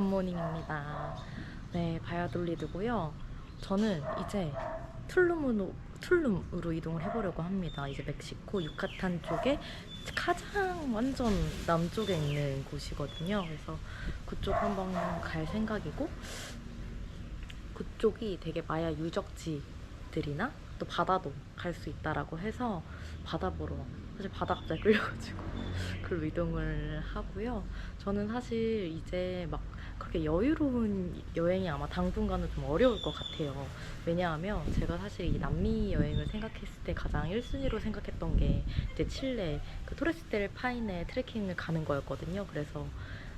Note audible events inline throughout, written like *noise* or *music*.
굿모닝입니다. 네, 바야돌리드고요. 저는 이제 툴룸으로, 툴룸으로 이동을 해보려고 합니다. 이제 멕시코 유카탄 쪽에 가장 완전 남쪽에 있는 곳이거든요. 그래서 그쪽 한번 갈 생각이고 그쪽이 되게 마야 유적지들이나 또 바다도 갈 수 있다라고 해서 바다 보러 사실 바다 갑자기 끌려가지고 *laughs* 그걸로 이동을 하고요. 저는 사실 이제 막 그렇게 여유로운 여행이 아마 당분간은 좀 어려울 것 같아요. 왜냐하면 제가 사실 이 남미 여행을 생각했을 때 가장 1순위로 생각했던 게 이제 칠레 그 토레스텔 파인에 트레킹을 가는 거였거든요. 그래서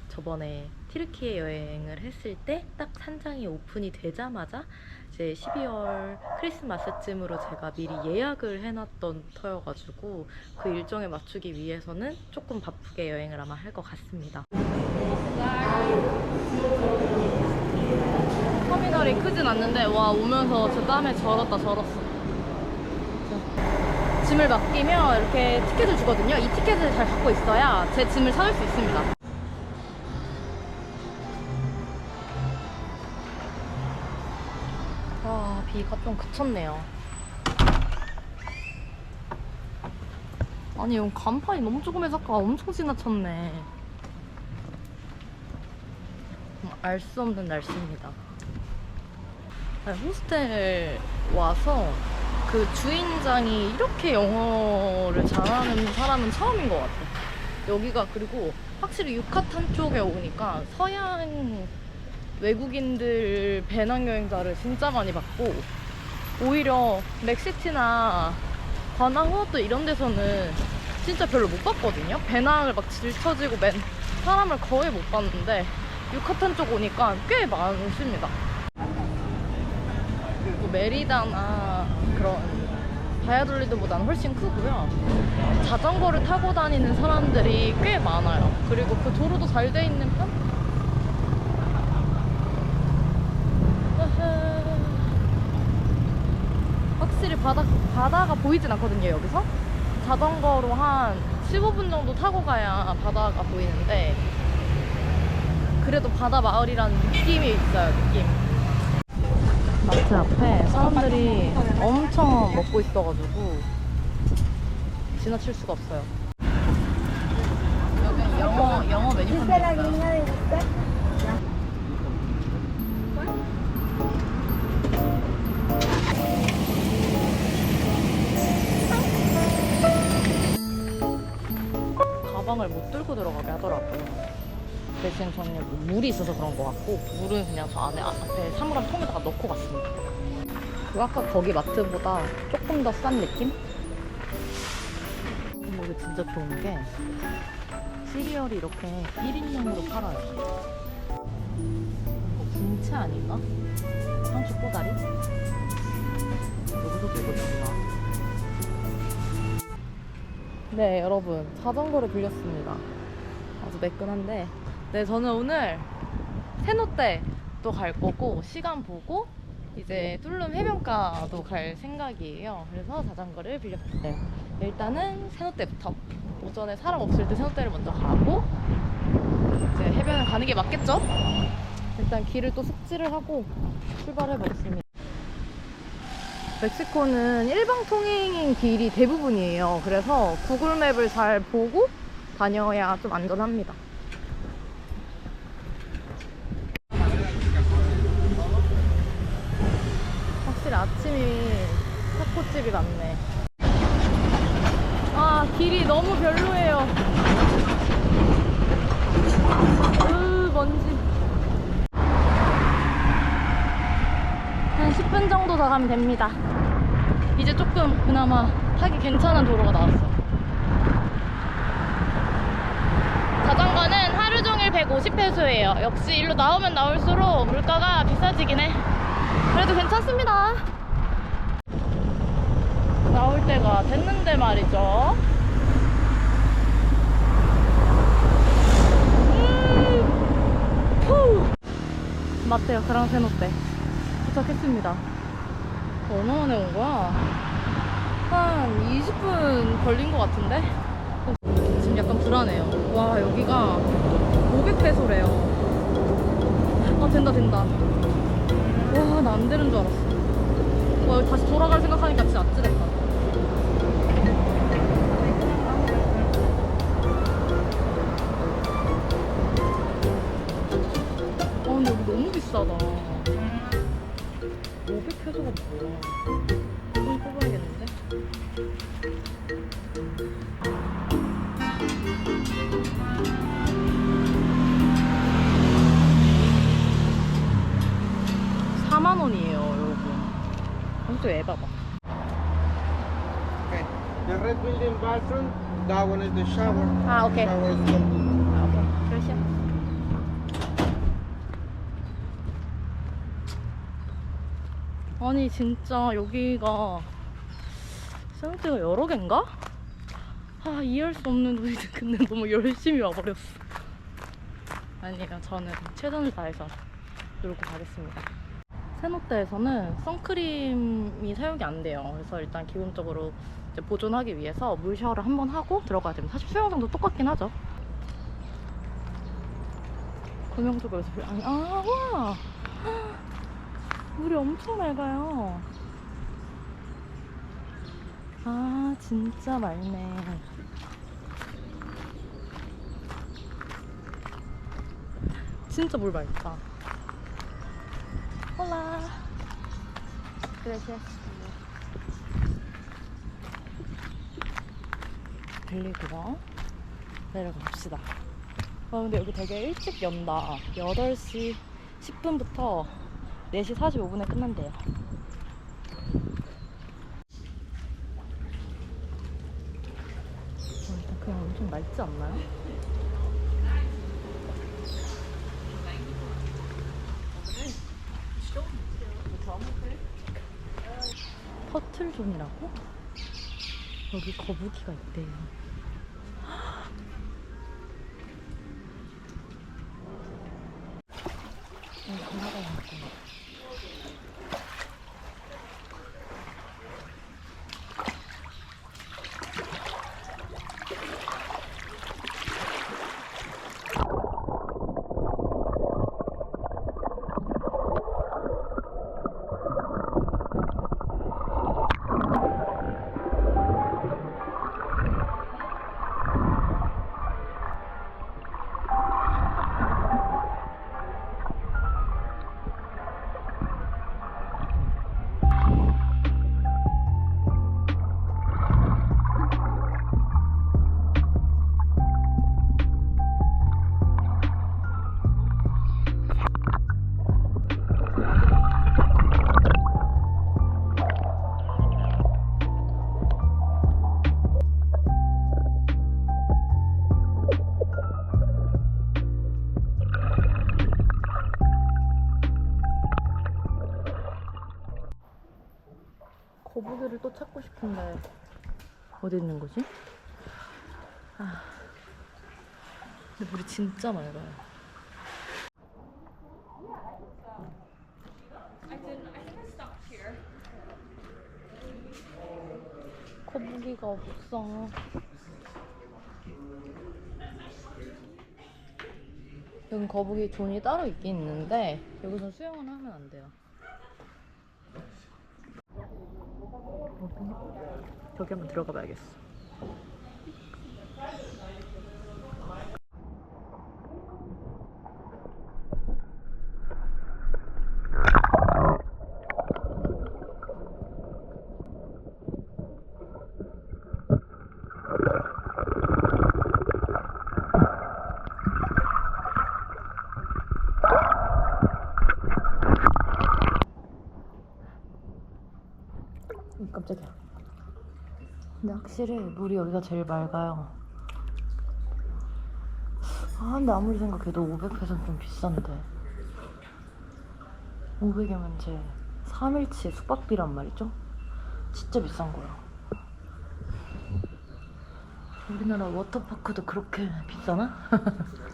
저번에 티르키예 여행을 했을 때 딱 산장이 오픈이 되자마자 이제 12월 크리스마스쯤으로 제가 미리 예약을 해놨던 터여가지고 그 일정에 맞추기 위해서는 조금 바쁘게 여행을 아마 할 것 같습니다. 터미널이 크진 않는데 와 오면서 저 땀에 절었다 절었어. 자, 짐을 맡기면 이렇게 티켓을 주거든요. 이 티켓을 잘 갖고 있어야 제 짐을 찾을 수 있습니다. 와 비가 좀 그쳤네요. 아니 여기 간판이 너무 조금해서 아까 엄청 지나쳤네. 알 수 없는 날씨입니다. 아니, 호스텔 와서 그 주인장이 이렇게 영어를 잘하는 사람은 처음인 것 같아. 여기가 그리고 확실히 유카탄 쪽에 오니까 서양 외국인들 배낭여행자를 진짜 많이 봤고 오히려 멕시티나 바나후아또 이런 데서는 진짜 별로 못 봤거든요. 배낭을 막 질쳐지고 맨 사람을 거의 못 봤는데 유카탄 쪽 오니까 꽤 많으십니다. 뭐 메리다나 그런 바야돌리드보다는 훨씬 크고요. 자전거를 타고 다니는 사람들이 꽤 많아요. 그리고 그 도로도 잘 돼 있는 편? 확실히 바다, 바다가 보이진 않거든요, 여기서. 자전거로 한 15분 정도 타고 가야 바다가 보이는데, 그래도 바다 마을이라는 느낌이 있어요, 느낌. 마트 앞에 사람들이 엄청 먹고 있어가지고, 지나칠 수가 없어요. 여기 영어, 영어 메뉴판도 있어요. 물이 있어서 그런 것 같고 물은 그냥 저 안에 앞에 사물함 통에다가 넣고 갔습니다. 그리고 아까 거기 마트보다 조금 더 싼 느낌? 근데 이게 진짜 좋은 게 시리얼이 이렇게 1인용으로 팔아요. 이거 김치 아닌가? 상추 꼬다리? 여기서도 이거 좋나? 네, 여러분. 자전거를 빌렸습니다. 아주 매끈한데. 네, 저는 오늘 세노떼도 갈 거고, 시간 보고, 이제 뚫룸 해변가도 갈 생각이에요. 그래서 자전거를 빌렸어요. 일단은 세노떼부터. 오전에 사람 없을 때 세노떼를 먼저 가고, 이제 해변을 가는 게 맞겠죠? 일단 길을 또 숙지를 하고 출발해 보겠습니다. 멕시코는 일방 통행인 길이 대부분이에요. 그래서 구글 맵을 잘 보고 다녀야 좀 안전합니다. 확실히 아침이 타코집이 많네. 아, 길이 너무 별로예요. 으, 먼지. 한 10분 정도 더 가면 됩니다. 이제 조금 그나마 타기 괜찮은 도로가 나왔어. 자전거는 하루 종일 150페소예요. 역시 일로 나오면 나올수록 물가가 비싸지긴 해. 그래도 괜찮습니다. 나올 때가 됐는데 말이죠. 음, 후. 맞대요, 그랑세노떼. 도착했습니다. 얼마 만에 온 거야? 한 20분 걸린 것 같은데? 지금 약간 불안해요. 와, 여기가 500페소래요. 된다 된다 와 나 안 되는 줄 알았어 와 다시 돌아갈 생각하니까 진짜 아찔했다 비싸다 500페소가 뭐야 돈 뽑아야겠는데? 사만 원이에요 여러분 엄청 에바봐 Okay. The red building bathroom, that one is the shower. 아 오케이 Shower is complete. 아 오케이 그러시오 아니 진짜 여기가 생각보다 여러 개인가? 아 이해할 수 없는 우리 *laughs* 근데 너무 열심히 와버렸어. 아니요 저는 최선을 다해서 놀고 가겠습니다. 세노떼에서는 선크림이 사용이 안 돼요. 그래서 일단 기본적으로 보존하기 위해서 물 샤워를 한 번 하고 들어가야 됩니다. 사실 수영장도 똑같긴 하죠. 구명조각에서 물 아니 아와 물이 엄청 맑아요. 아 진짜 맑네. 진짜 물 맑다. 홀라. 그래서 빌리고요 내려갑시다. 아 근데 여기 되게 일찍 연다. 8시 10분부터 4시 45분에 끝난대요 어, 일단 그냥 엄청 맑지 않나요? 퍼틀존이라고? 여기 거북이가 있대요. 또 찾고 싶은데 어디 있는 거지? 아, 근데 물이 진짜 맑아요. 거북이가 없어. 여긴 거북이 존이 따로 있긴 있는데 여기서 수영을 하면 안 돼요. 저기 한번 들어가 봐야겠어. 깜짝이야. 근데 확실히 물이 여기가 제일 맑아요. 아, 근데 아무리 생각해도 500회선 좀 비싼데. 500이면 제 3일치 숙박비란 말이죠? 진짜 비싼 거야. 우리나라 워터파크도 그렇게 비싸나? *laughs*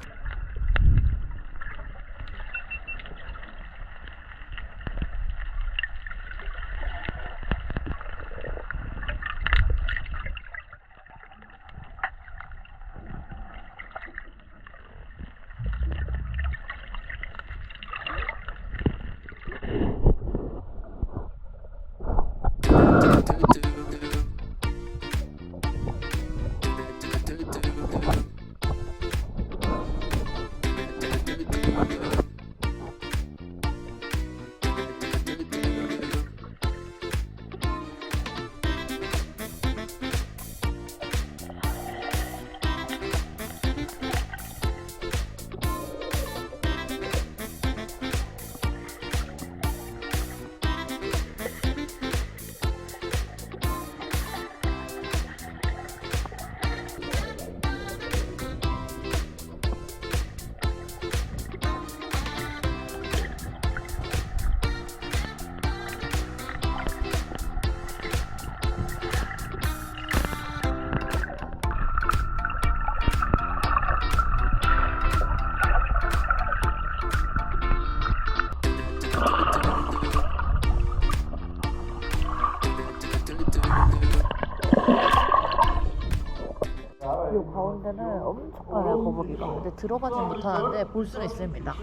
거북이가 근데 들어가진 못하는데 볼 수는 있습니다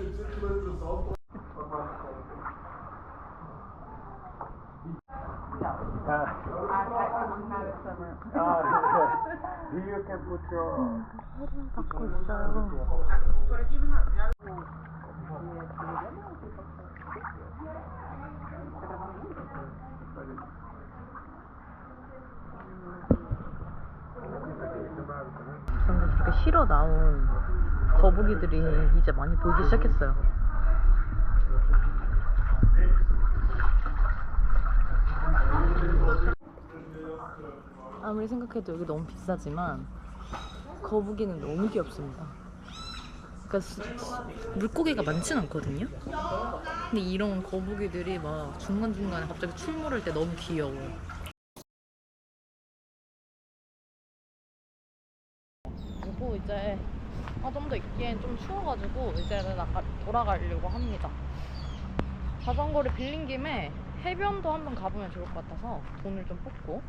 You 받고 있어요 근데 그렇게 실어 나온 거북이들이 이제 많이 보이기 시작했어요. 아무리 생각해도 여기 너무 비싸지만 거북이는 너무 귀엽습니다. 그러니까 수- 물고기가 많진 않거든요. 근데 이런 거북이들이 막 중간중간에 갑자기 출몰할 때 너무 귀여워요. 이제 더 있기엔 좀 추워가지고 이제는 아까 돌아가려고 합니다. 자전거를 빌린 김에 해변도 한번 가보면 좋을 것 같아서 돈을 좀 뽑고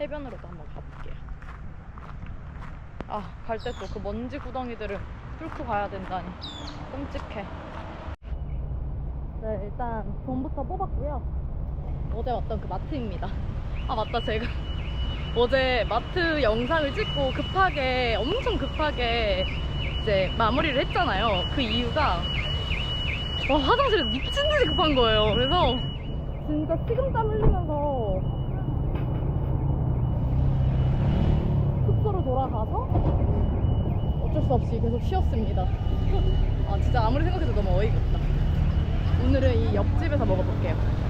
해변으로도 한번 가볼게요. 아, 갈 때 또 그 먼지 구덩이들을 뚫고 가야 된다니 끔찍해. 네, 일단 돈부터 뽑았고요. 어제 왔던 그 마트입니다. 아, 맞다, 제가. 어제 마트 영상을 찍고 급하게 엄청 급하게 이제 마무리를 했잖아요. 그 이유가 와, 화장실에 미친 듯이 급한 거예요. 그래서 진짜 식은땀 흘리면서 숙소로 돌아가서 어쩔 수 없이 계속 쉬었습니다. *laughs* 아 진짜 아무리 생각해도 너무 어이가 없다. 오늘은 이 옆집에서 먹어볼게요.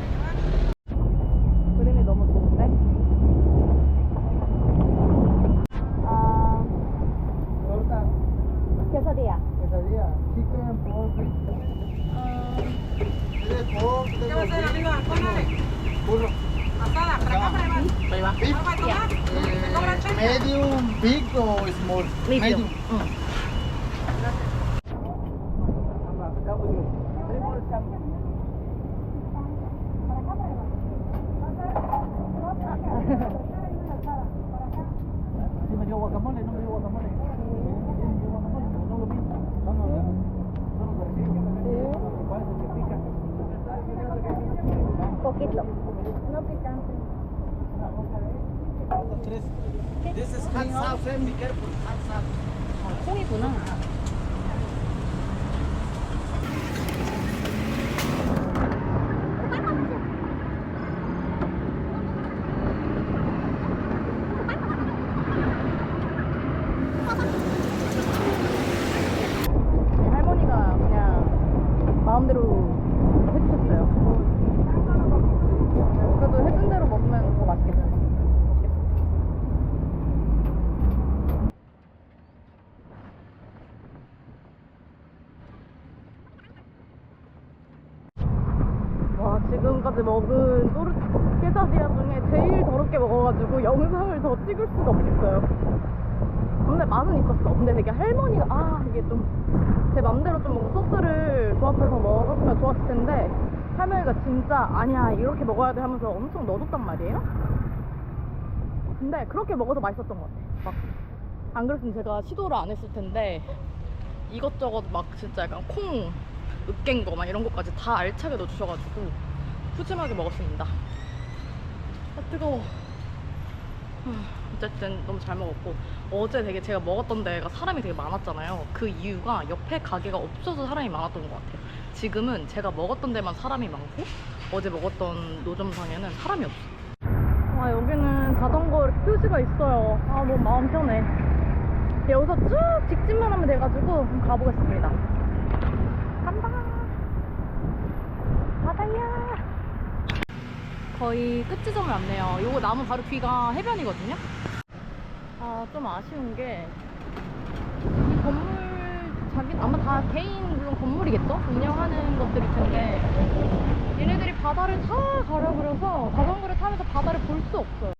vio guacamole, no vio guacamole. No. No. Poquito. No picante. Tres. This is hands up, be careful, hands up. Sí, pues no. 마음대로 해주셨어요. 그래도 해준 대로 먹으면 더 맛있겠어요. 와 지금까지 먹은 또르 깨자디아 중에 제일 더럽게 먹어가지고 영상을 더 찍을 수가 없겠어요. 근데 맛은 있었어. 근데 되게 할머니가 아 이게 좀 제 맘대로 좀 뭔가 소스를 조합해서 먹었으면 좋았을 텐데 할머니가 진짜 아니야 이렇게 먹어야 돼 하면서 엄청 넣어줬단 말이에요. 근데 그렇게 먹어도 맛있었던 것 같아. 막안 그랬으면 제가 시도를 안 했을 텐데 이것저것 막 진짜 약간 콩 으깬 거 막 이런 것까지 다 알차게 넣어주셔가지고 푸짐하게 먹었습니다. 아 뜨거워. 음, 어쨌든 너무 잘 먹었고 어제 되게 제가 먹었던 데가 사람이 되게 많았잖아요. 그 이유가 옆에 가게가 없어서 사람이 많았던 것 같아요. 지금은 제가 먹었던 데만 사람이 많고 어제 먹었던 노점상에는 사람이 없어. 아 여기는 자전거 표시가 있어요. 아 너무 마음 편해. 여기서 쭉 직진만 하면 돼가지고 가보겠습니다. 간다. 바다야. 거의 끝 지점을 왔네요. 요거 나무 바로 뒤가 해변이거든요. 아, 좀 아쉬운 게, 이 건물, 자기, 아마 다 개인, 물론 건물이겠죠? 운영하는 것들일 텐데, 얘네들이 바다를 다 가려버려서 자전거를 타면서 바다를 볼 수 없어요.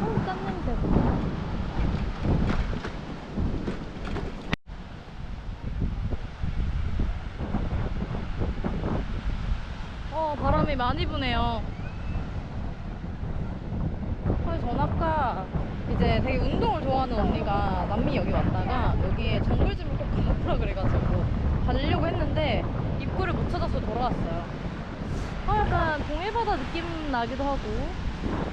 어, 짠 냄새. 어, 바람이 많이 부네요. 그래서 전 아까 이제 되게 운동을 좋아하는 언니가 남미 여기 왔다가 여기에 정글짐을 꼭 가보라 그래가지고 가려고 했는데 입구를 못 찾아서 돌아왔어요. 아, 약간 동해바다 느낌 나기도 하고.